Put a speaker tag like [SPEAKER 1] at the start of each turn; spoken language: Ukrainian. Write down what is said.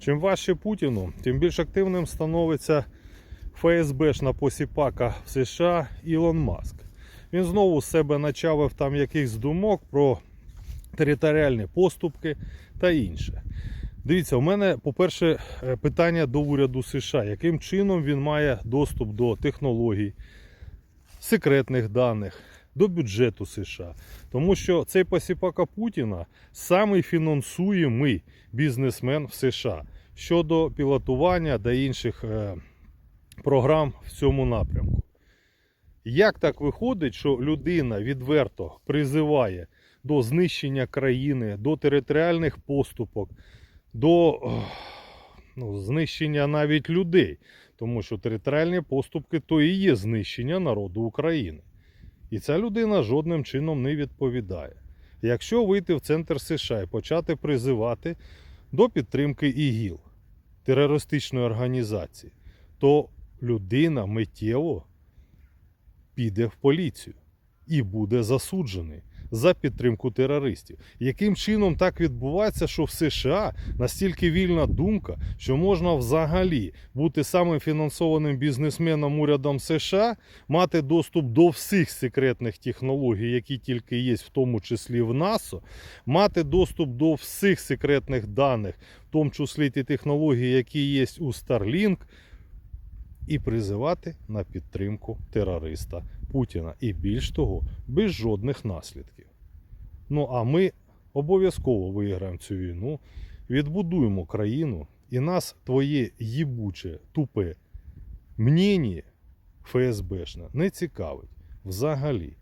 [SPEAKER 1] Чим важче Путіну, тим більш активним становиться ФСБшна посіпака в США Ілон Маск. Він знову з себе начавив там якихось думок про територіальні поступки та інше. Дивіться, у мене, по-перше, е, питання до уряду США, яким чином він має доступ до технологій, секретних даних, до бюджету США. Тому що цей посіпака Путіна самий фінансуємий бізнесмен в США щодо пілотування та інших е, програм в цьому напрямку. Як так виходить, що людина відверто призиває до знищення країни, до територіальних поступок, до ну, знищення навіть людей, тому що територіальні поступки то і є знищення народу України. І ця людина жодним чином не відповідає. Якщо вийти в центр США і почати призивати до підтримки ІГІЛ, терористичної організації, то людина миттєво піде в поліцію і буде засуджений за підтримку терористів. Яким чином так відбувається, що в США настільки вільна думка, що можна взагалі бути самим фінансованим бізнесменом урядом США, мати доступ до всіх секретних технологій, які тільки є, в тому числі в НАСО, мати доступ до всіх секретних даних, в тому числі ті технології, які є у Starlink, і призивати на підтримку терориста Путіна. І більш того, без жодних наслідків. Ну а ми обов'язково виграємо цю війну, відбудуємо країну, і нас твоє їбуче, тупе мнення ФСБшне не цікавить взагалі.